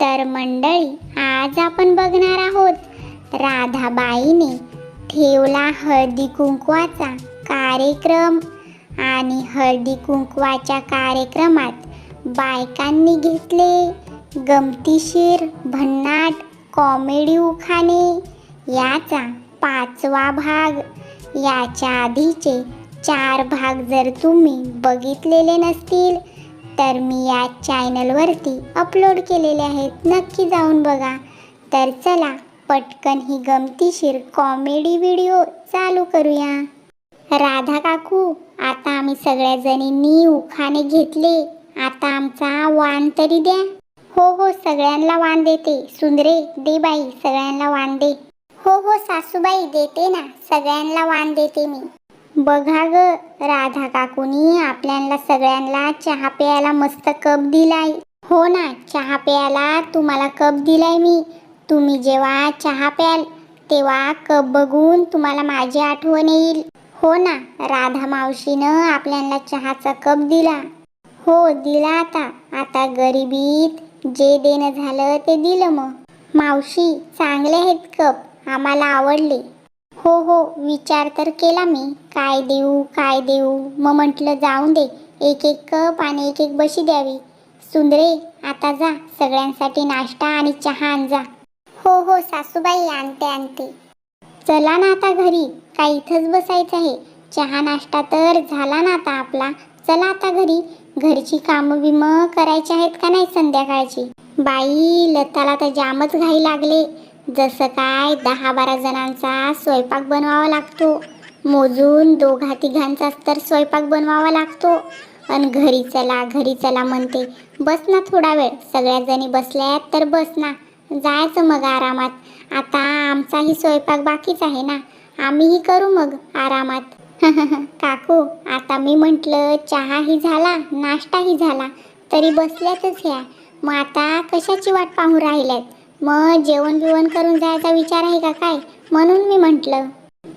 तर मंडळी आज आपण बघणार आहोत राधाबाईने ठेवला हळदी कुंकवाचा कार्यक्रम. आणि हळदी कुंकवाच्या कार्यक्रमात बायकांनी घेतले गमतीशीर भन्नाट कॉमेडी उखाणे. याचा पाचवा भाग याच्या आधीचे चार भाग जर तुम्ही बघितलेले नसतील तर मी या चॅनलवरती अपलोड केलेले आहेत. नक्की जाऊन बघा. तर चला पटकन ही गमतीशीर कॉमेडी व्हिडिओ चालू करूया. राधा काकू आता आम्ही सगळ्या जणींनी उखाणे घेतले. आता आमचा वाण तरी द्या. हो हो सगळ्यांना वाण देते. सुंदरे दे बाई सगळ्यांना वाण दे. हो हो सासूबाई देते ना. सगळ्यांना वाण देते मी. बघा ग राधा काकूनी आपल्याला सगळ्यांना चहा प्यायला मस्त कप दिलाय. हो ना चहा प्यायला तुम्हाला कप दिलाय मी. तुम्ही जेव्हा चहा प्याल तेव्हा कप बघून तुम्हाला माझी आठवण येईल. हो ना राधा मावशीनं आपल्याला चहाचा कप दिला. हो दिला आता. आता गरिबीत जे देणं झालं ते दिलं मग. मावशी चांगले आहेत कप. आम्हाला आवडले. हो हो विचार तर केला मी. काय देऊ काय देऊ? मग म्हटलं जाऊन दे. एक एक कप आणि एक एक बशी द्यावी. सुंदरे आता जा. सगळ्यांसाठी नाश्ता आणि चहा आण जा हो हो सासूबाई आणते आणते. चला ना आता घरी. काय इथंच बसायचं आहे. चहा नाश्ता तर झाला ना आता आपला. चला आता घरी. घरची कामं बिमं करायची आहेत का नाही संध्याकाळची? बाई लताला तर जामच घाई लागले. जसं काय दहा बारा जणांचा स्वयंपाक बनवावा लागतो. मोजून दोघा तिघांचाच तर स्वयंपाक बनवावा लागतो. आणि घरी चला घरी चला म्हणते बस ना थोडा वेळ. सगळ्या जणी बसल्यात तर बस ना. जायचं मग आरामात. आता आमचाही स्वयंपाक बाकीच आहे ना. आम्हीही करू मग आरामात. काकू आता मी म्हटलं चहाही झाला नाश्ताही झाला. तरी बसल्यातच ह्या. मग आता कशाची वाट पाहून राहिल्यात? मग जेवण बिवण करून जायचा विचार आहे का काय? म्हणून मी म्हटलं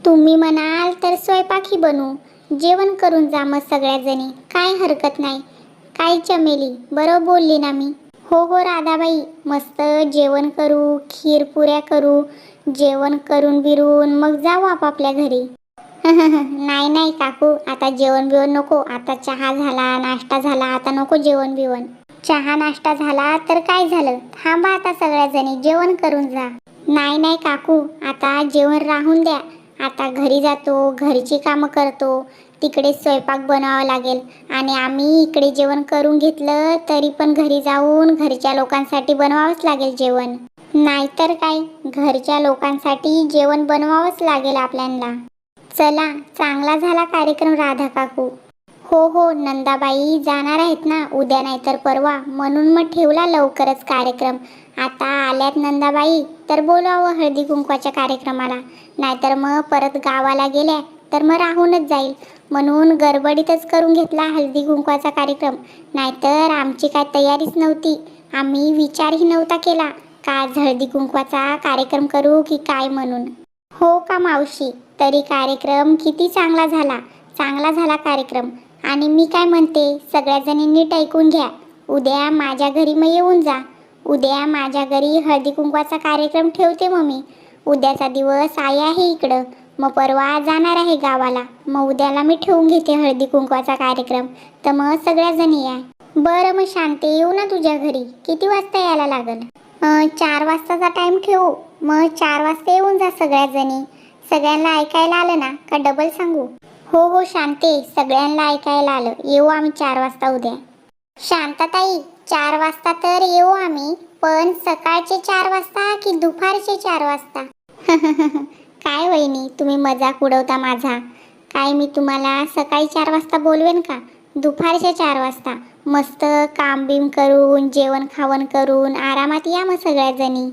तुम्ही म्हणाल तर स्वयंपाकही बनवू जेवण करून जा मग सगळ्याजणी. काय हरकत नाही. काय चमेली. बरं बोलली ना मी. हो हो राधाबाई. मस्त जेवण करू खीर पुऱ्या करू जेवण करून बिरून मग जाऊ आपापल्या घरी. नाही नाही काकू. आता जेवण बिवण नको. आता चहा झाला नाश्ता झाला. आता नको जेवण बिवण. चहा नाश्ता झाला तर काय झालं? थांबा आता सगळ्याजणी जेवण करून जा. नाही नाही काकू आता जेवण राहून द्या. आता घरी जातो घरची कामं करतो तिकडे स्वयंपाक बनवावा लागेल. आणि आम्ही इकडे जेवण करून घेतलं तरी पण घरी जाऊन घरच्या लोकांसाठी बनवावंच लागेल जेवण. नाहीतर काय? घरच्या लोकांसाठी जेवण बनवावंच लागेल आपल्याला चला चांगला झाला कार्यक्रम राधा काकू. हो हो नंदाबाई जाणार आहेत ना. उद्या नाही तर परवा. म्हणून मग ठेवला लवकरच कार्यक्रम. आता आल्यात नंदाबाई. तर बोलावं हळदी कुंकवाच्या कार्यक्रमाला. नाहीतर मग परत गावाला गेल्या तर मग राहूनच जाईल. म्हणून गडबडीतच करून घेतला हळदी कुंकवाचा कार्यक्रम. नाहीतर आमची काय तयारीच नव्हती. आम्ही विचारही नव्हता केला. का आज हळदी कुंकवाचा कार्यक्रम करू की काय म्हणून? हो का मावशी? तरी कार्यक्रम किती चांगला झाला. चांगला झाला कार्यक्रम. आणि मी काय म्हणते सगळ्याजणी नीट ऐकून घ्या. उद्या माझ्या घरी मग येऊन जा. उद्या माझ्या घरी हळदी कुंकवाचा कार्यक्रम ठेवते मग मी उद्याचा दिवस आई आहे इकडं. मग परवा जाणार आहे गावाला. मग उद्याला मी ठेवून घेते हळदी कुंकवाचा कार्यक्रम. तर मग सगळ्याजणी या. बरं मग शांती येऊ ना तुझ्या घरी. किती वाजता यायला लागेल? चार वाजताचा टाईम ठेवू. मग चार वाजता येऊन जा सगळ्याजणी सगळ्यांना ऐकायला आलं ना का डबल सांगू? हो हो शांते. सगळ्यांना ऐकायला आलं. येऊ आम्ही चार वाजता उद्या. शांताताई चार वाजता तर येऊ आम्ही पण सकाळचे चार वाजता की दुपारचे चार वाजता? काय वहिनी तुम्ही मजाक उडवता माझा. काय मी तुम्हाला सकाळी चार वाजता बोलवेन का? दुपारच्या चार वाजता. मस्त काम बिम करून जेवण खावण करून आरामात या मग सगळ्याजणी.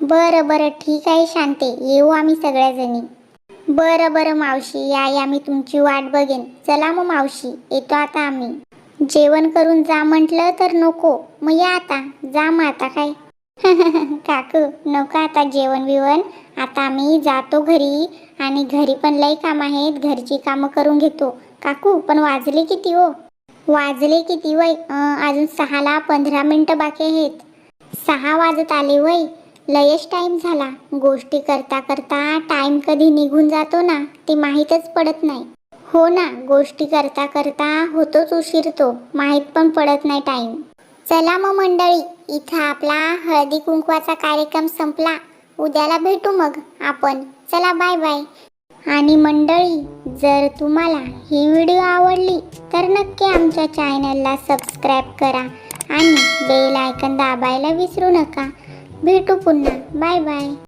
बरं बरं. ठीक आहे शांते. येऊ आम्ही सगळ्याजणी. बरं बरं मावशी या या मी तुमची वाट बघेन. चला मग मावशी येतो आता आम्ही. जेवण करून जा म्हटलं तर नको. मग या आता जा मग आता काय. काकू नको आता जेवण बिवण. आता आम्ही जातो घरी आणि घरी पण लई काम आहेत घरची कामं करून घेतो. काकू पण वाजले किती हो? वाजले किती वय? अजून सहाला पंधरा मिनटं बाकी आहेत. सहा वाजत आले वय. लयच टाईम झाला. गोष्टी करता करता टाईम कधी निघून जातो ना ते माहीतच पडत नाही. हो ना गोष्टी करता करता होतोच उशीर तो. माहीत पण पडत नाही टाईम चला मग मंडळी इथं आपला हळदी कुंकवाचा कार्यक्रम संपला. उद्याला भेटू मग आपण. चला बाय बाय आणि मंडळी जर तुम्हाला ही व्हिडिओ आवडली तर नक्की आमच्या चॅनलला सबस्क्राईब करा. आणि बेल आयकन दाबायला विसरू नका. Beautiful bye bye